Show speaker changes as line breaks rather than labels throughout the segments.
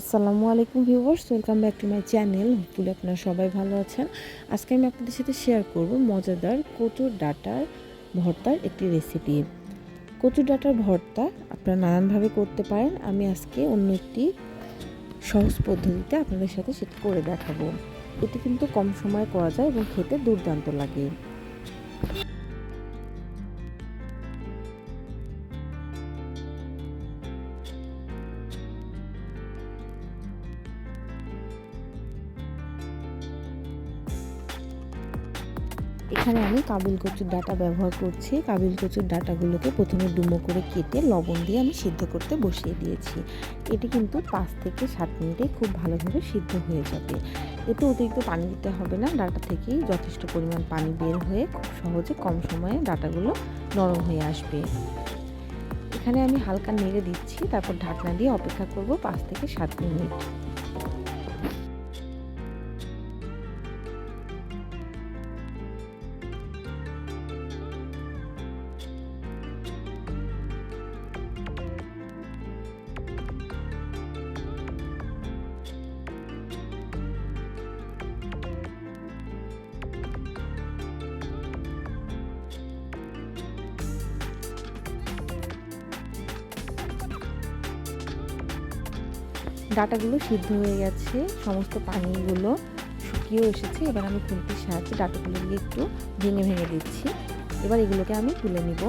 আসসালামু আলাইকুম viewers, welcome back to my channel. Hopefully আপনারা সবাই ভালো আছেন। আজকে আমি আপনাদের সাথে শেয়ার করব মজাদার কচুর ডাটার ভর্তার একটি রেসিপি কচুর ডাটার ভর্তা আপনারা নানানভাবে করতে পারেন। আমি আজকে অন্য একটি সহজ পদ্ধতিতে আপনাদের সাথে সেটা করে দেখাবো। এটি কিন্তু কম সময়ে করা যায় এবং খেতে দুর্দান্ত লাগে। এখানে আমি কাবিল কচুর ডাটা ব্যবহার করছি। কাবিল কচুর ডাটাগুলোকে প্রথমে ডুমো করে কেটে লবণ দিয়ে আমি সিদ্ধ করতে বসিয়ে দিয়েছি। এটি কিন্তু পাঁচ থেকে সাত মিনিটে খুব ভালোভাবে সিদ্ধ হয়ে যাবে। এতে অতিরিক্ত পানি দিতে হবে না। ডাটা থেকেই যথেষ্ট পরিমাণ পানি বের হয়ে খুব সহজে কম সময়ে ডাটাগুলো নরম হয়ে আসবে। এখানে আমি হালকা নেড়ে দিচ্ছি। তারপর ঢাকনা দিয়ে অপেক্ষা করব পাঁচ থেকে সাত মিনিট। ডাটাগুলো সিদ্ধ হয়ে গেছে, সমস্ত পানিগুলো শুকিয়েও এসেছে। এবার আমি খুন্তির সাহায্যে ডাটাগুলোকে একটু ভেঙে ভেঙে দিচ্ছি। এবার এগুলোকে আমি তুলে নিব।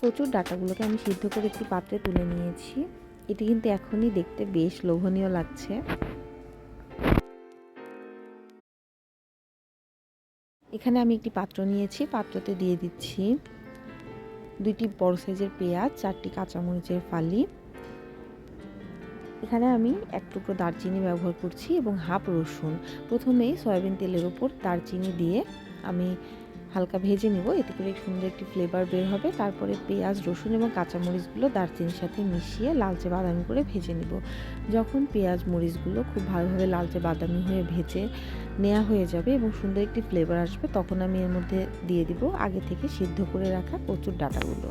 প্রচুর ডাটাগুলোকে আমি সিদ্ধ করে একটি পাত্রে তুলে নিয়েছি। এটি কিন্তু এখনই দেখতে বেশ লোভনীয় লাগছে। এখানে আমি একটি পাত্র নিয়েছি, পাত্রতে দিয়ে দিচ্ছি দুইটি বড় সাইজের পেঁয়াজ, চারটি কাঁচামরিচের ফালি। এখানে আমি এক টুকরো দারচিনি ব্যবহার করছি এবং হাফ রসুন। প্রথমেই সয়াবিন তেলের ওপর দারচিনি দিয়ে আমি হালকা ভেজে নেব। এতে করে সুন্দর একটি ফ্লেভার বের হবে। তারপরে পেঁয়াজ, রসুন এবং কাঁচামরিচগুলো দারচিনির সাথে মিশিয়ে লালচে বাদামি করে ভেজে নেব। যখন পেঁয়াজ, মরিচগুলো খুব ভালোভাবে লালচে বাদামি হয়ে ভেজে নেওয়া হয়ে যাবে এবং সুন্দর একটি ফ্লেভার আসবে, তখন আমি এর মধ্যে দিয়ে দিব আগে থেকে সিদ্ধ করে রাখা কচুর ডাটাগুলো।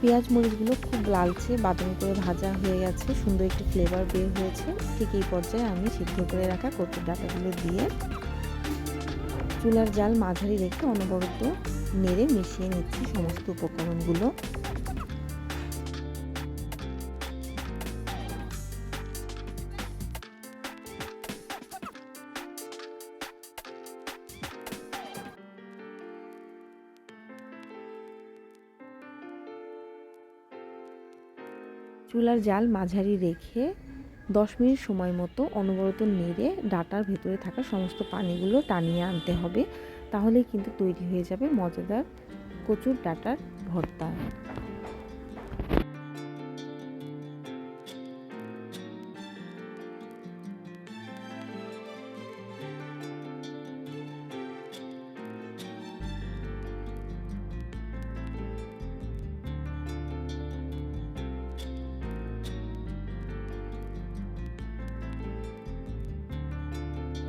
পেঁয়াজ মরিচগুলো খুব লালচে বাদামি করে ভাজা হয়ে গেছে, সুন্দর একটি ফ্লেভার বের হয়েছে। ঠিক এই পর্যায়ে আমি সিদ্ধ করে রাখা কচুর ডাটাগুলো দিয়ে চুলার জাল মাঝারি রেখে অনবরত নেড়ে মিশিয়ে নিচ্ছি সমস্ত উপকরণগুলো। চুলার জাল মাঝারি রেখে দশ মিনিট সময় মতো অনবরত নেড়ে ডাটার ভেতরে থাকা সমস্ত পানিগুলো টানিয়ে আনতে হবে। তাহলেই কিন্তু তৈরি হয়ে যাবে মজাদার কচুর ডাটার ভর্তা।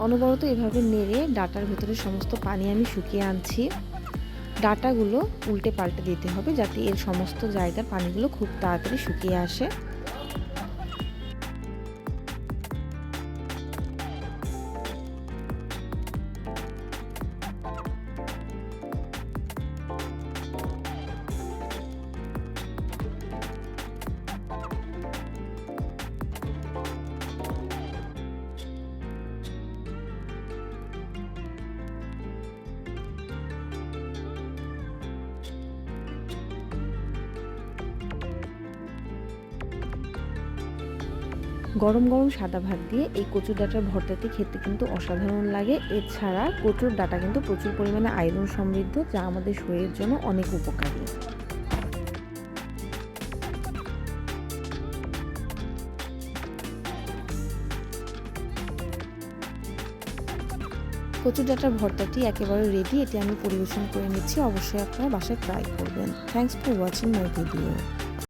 অনবরত এভাবে নেড়ে ডাটার ভেতরে সমস্ত পানি আমি শুকিয়ে আনছি। ডাটাগুলো উল্টে পাল্টে দিতে হবে যাতে এর সমস্ত জায়গার পানিগুলো খুব তাড়াতাড়ি শুকিয়ে আসে। গরম গরম সাদা ভাত দিয়ে এই কচুর ডাঁটার ভর্তাটি খেতে কিন্তু অসাধারণ লাগে। এছাড়া কচুর ডাঁটা কিন্তু প্রচুর পরিমাণে আয়রন সমৃদ্ধ, যা আমাদের শরীরের জন্য অনেক উপকারী। কচুর ডাঁটার ভর্তাটি একেবারে রেডি এটি আমি পরিবেশন করে নিচ্ছি। অবশ্যই আপনারা বাসায় ট্রাই করবেন। Thanks for watching my video